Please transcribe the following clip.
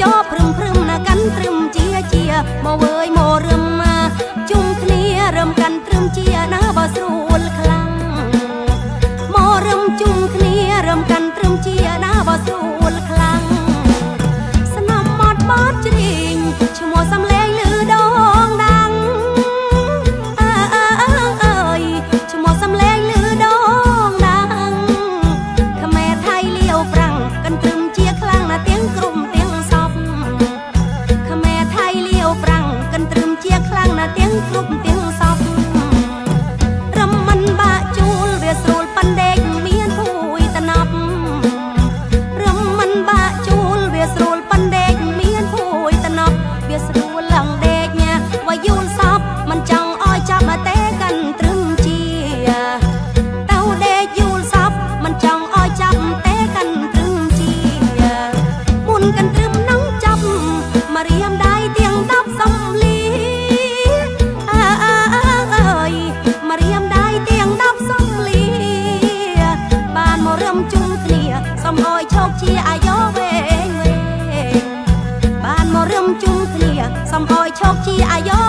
ចោព្រឹមព្រឹមណាកាន់ព្រឹមជាជាមកវើយមករឹមណាជុំគ្នារឹមកាន់ព្រឹមជាណាបើស្រួលខ្លាំងមករឹមជុំគ្នារឹមកាន់ព្រឹមជាណាបើស្រួលខ្លាំងស្នំមត់បត់ជ្រីងឈ្មោះសំ khóc មករៀមដៃទៀងដប់សំលី បានមករៀមជុំគ្នាសំអយឈោកជាអាយុវែងវែងបានមករៀមជុំគ្នាសំអយឈោកជាអាយុ